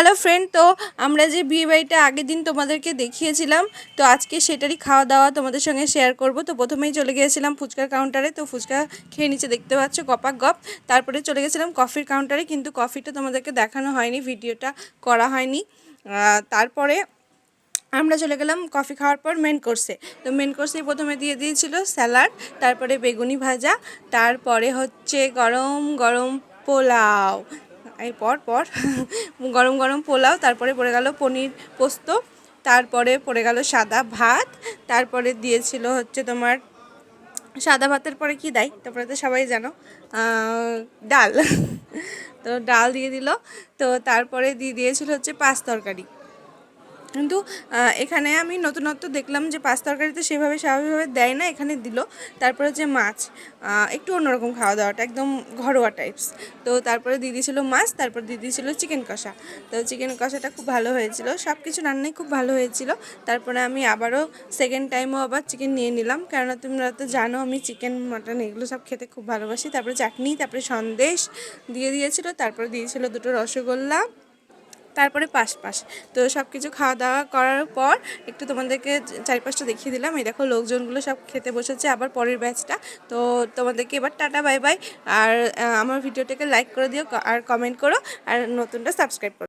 Hello friend তো আমরা যে বিয়ে বাড়িটা আগের দিন তোমাদেরকে দেখিয়েছিলাম, তো আজকে সেটারই খাওয়া দাওয়া তোমাদের সঙ্গে শেয়ার করব। তো প্রথমেই চলে গিয়েছিলাম ফুচকার কাউন্টারে তো ফুচকা খেয়ে নিচে দেখতে পাচ্ছ, গপাক গপ। তারপরে চলে গেছিলাম কফির কাউন্টারে কিন্তু কফিটা তোমাদেরকে দেখানো হয়নি ভিডিওটা করা হয়নি। তারপরে আমরা চলে গেলাম কফি খাওয়ার পর মেন কোর্সে তো মেন কোর্সে প্রথমে দিয়ে দিয়েছিল স্যালাড তারপরে বেগুনি ভাজা, তারপরে হচ্ছে গরম গরম পোলাও। এই পর পর গরম গরম পোলাও, তারপরে পড়ে গেল পনির পোস্ত, তারপরে পড়ে গেল সাদা ভাত, তারপরে দিয়েছিল হচ্ছে তোমার সাদা ভাতের পরে কি দেয়? তারপরে তো সবাই জানো ডাল। তো ডাল দিয়ে দিল। তো তারপরে দিয়ে দিয়েছিল হচ্ছে পাঁচ তরকারি। কিন্তু এখানে আমি নতুনত্ব দেখলাম যে পাঁচ তরকারিতে সেভাবে স্বাভাবিকভাবে দেয় না, এখানে দিল। তারপরে যে মাছ একটু অন্যরকম খাওয়া দাওয়াটা, একদম ঘরোয়া টাইপস তো তারপরে দিদি ছিল মাছ, তারপর দিদি ছিল চিকেন কষা। তো চিকেন কষাটা খুব ভালো হয়েছিল সব কিছু রান্নাই খুব ভালো হয়েছিল। তারপরে আমি আবারও সেকেন্ড টাইমও আবার চিকেন নিয়ে নিলাম, কেননা তোমরা তো জানো আমি চিকেন মাটন এগুলো সব খেতে খুব ভালোবাসি। তারপরে চাটনি, তারপরে সন্দেশ দিয়ে দিয়েছিল, তারপরে দিয়েছিল দুটো রসগোল্লা। তারপরে পাশ পাশ তো সব কিছু খাওয়া দাওয়া করার পর একটু তোমাদেরকে চারিপাশটা দেখিয়ে দিলাম। এই দেখো লোকজনগুলো সব খেতে বসেছে, আবার পরের ব্যাচটা তো তোমাদেরকে এবার টাটা, বাই বাই। আর আমার ভিডিওটাকে লাইক করে দিও আর কমেন্ট করো, আর নতুনটা সাবস্ক্রাইব করো।